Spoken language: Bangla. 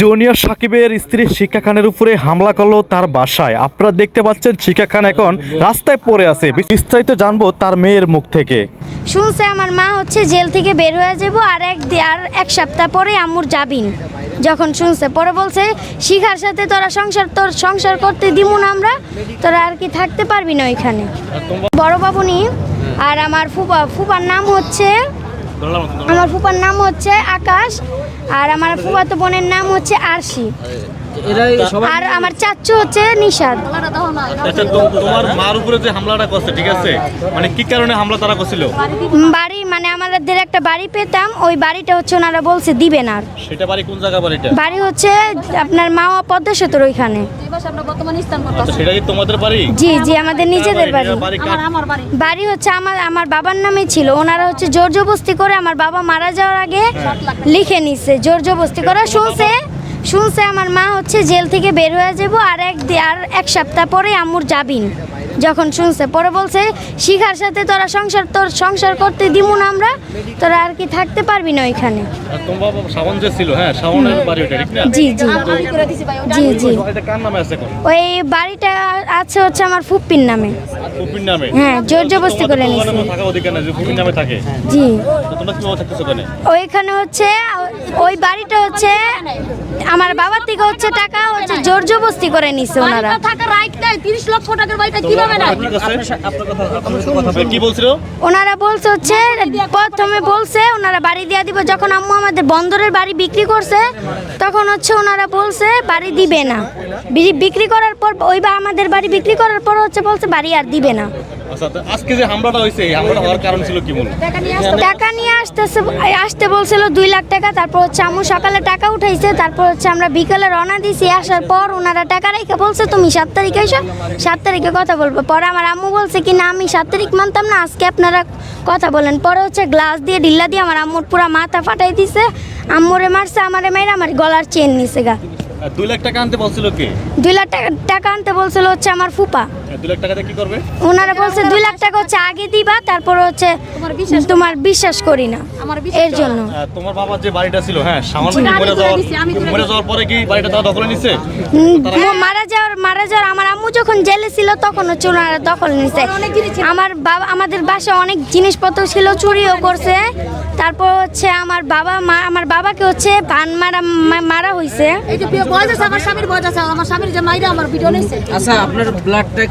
জুনিয়র সাকিবের স্ত্রী শিক্ষা খানের উপরে হামলা করল তার বাসায়। আপনারা দেখতে পাচ্ছেন শিক্ষা খান এখন রাস্তায় পড়ে আছে। বিস্তারিত জানব তার মেয়ের মুখ থেকে। শুনছে আমার মা হচ্ছে জেল থেকে বের হয়ে যাব আর এক আর এক সপ্তাহ পরে আম্মুর যাবিন যখন শুনছে, পরে বলছে, শিখার সাথে তোরা সংসার তোর সংসার করতে দিমু না আমরা, তোরা আর কি থাকতে পারবি না ওইখানে। বড় বাবুনি আর আমার ফুপা ফুপার নাম হচ্ছে আমার ফুপার নাম হচ্ছে আকাশ আর আমার ফুপাতো বোনের নাম হচ্ছে আরশি। আর আমার চাচ্চু হচ্ছে নিশাদ। আচ্ছা তোমার মার উপরে যে হামলাটা করছে ঠিক আছে? মানে কি কারণে হামলা তারা করছিল? বাড়ি মানে আমাদের একটা বাড়ি পেতাম ওই বাড়িটা হচ্ছে ওনারা বলছে দিবেন আর। সেটা বাড়ি কোন জায়গা বাড়িটা? বাড়ি হচ্ছে আপনার মাওয়া পদ্মা সেতুর ওইখানে। আচ্ছা সেটা কি তোমাদের বাড়ি? জি জি আমাদের নিজেদের বাড়ি। বাড়ি? বাড়ি হচ্ছে আমার আমার বাবার নামে ছিল। ওনারা হচ্ছে জোর জবস্তি করে আমার বাবা মারা যাওয়ার আগে লিখে নিছে জোর জবস্তি করে শুনছে শুনছে আমার মা হচ্ছে জেল থেকে বের হয়ে যাব আর এক আর এক সপ্তাহ পরে আম্মুর যাবিন যখন শুনছে পরে বলছে শিখার সাথে তোরা সংসার তোর সংসার করতে দিমু না আমরা তোরা আর কি থাকতে পারবি না ওইখানে। হ্যাঁ শাওনের বাড়ি ওটা ঠিক না? জি জি। জি জি। এটা কার নামে আছে এখন? ওই বাড়িটা আছে হচ্ছে আমার ফুপ্পির নামে। ফুপির নামে? হ্যাঁ জোর জবস্তি করে ওখানে থাকার অধিকার যে ফুপির নামে থাকে? জি। তো তোমরা কীভাবে থাকতেছো ওখানে? ওইখানে হচ্ছে ওই বাড়িটা হচ্ছে আমার বাবার থেকে হচ্ছে টাকা হচ্ছে জোর জবস্তি করে নিছে ওনারা। রাইট নাই 30 লক্ষ টাকার বাড়িটা কীভাবে নাই? ঠিক কথা আপনার কথা বলে- কি বলছিল? ওনারা বলছে হচ্ছে প্রথমে বলছে? ওনারা বাড়ি দিয়ে দিব যখন আম্মু আমাদের বন্দরের বাড়ি বিক্রি করছে তখন হচ্ছে ওনারা বলছে বাড়ি দিবে না। বিক্রি করার পর ওই বা আমাদের বাড়ি বিক্রি করার পর হচ্ছে বলছে বাড়ি আর দিবে না। আচ্ছা আজকে যে হামলাটা হয়েছে এই হামলাটা হওয়ার কারণ ছিল কি মনে টাকা নিয়ে আসতেছে আসতে বলছিল দুই লাখ টাকা তারপর হচ্ছে আম্মু সকালে টাকা উঠাইছে তারপর হচ্ছে আমরা বিকালে রওনা দিছি আসার পর ওনারা টাকা রেখে বলছে তুমি সাত তারিখে এসো সাত তারিখে কথা বলব। পরে আমার আম্মু বলছে কি না আমি সাত তারিখ মানতাম না আজকে আপনারা কথা বলেন। পরে হচ্ছে গ্লাস দিয়ে ডিল্লা দিয়ে আমার আম্মুর পুরো মাথা ফাটাই দিছে। আম্মুরে মারছে আমারে মেরে আমার গলার চেন নিছে গা। দুই লাখ টাকা আনতে বলছিল কি? দুই লাখ টাকা টাকা আনতে বলছিল হচ্ছে আমার ফুপা। আর লাখ টাকাতে কি করবে? ওনারা বলছে দুই লাখ টাকা হচ্ছে আগে দিবা তারপর হচ্ছে তোমার বিশ্বাস তোমার বিশ্বাস করি না। আমার এর জন্য। তোমার বাবার যে বাড়িটা ছিল হ্যাঁ সামান্য মরে যাওয়ার মরে পরে কি বাড়িটা তারা দখলে ও মারা যাওয়ার মারা যাওয়ার আমার আম্মু যখন জেলে ছিল তখন হচ্ছে ওনারা দখল নিছে। আমার বাবা আমাদের বাসায় অনেক জিনিসপত্র ছিল চুরিও করছে। তারপর হচ্ছে আমার বাবা মা আমার বাবাকে হচ্ছে পান মারা মারা হইছে। এই যে বয়স আমার স্বামীর বয়স আছে আমার স্বামীর যে মাইরা আমার ভিডিও নিছে। আচ্ছা আপনার ব্লাডটা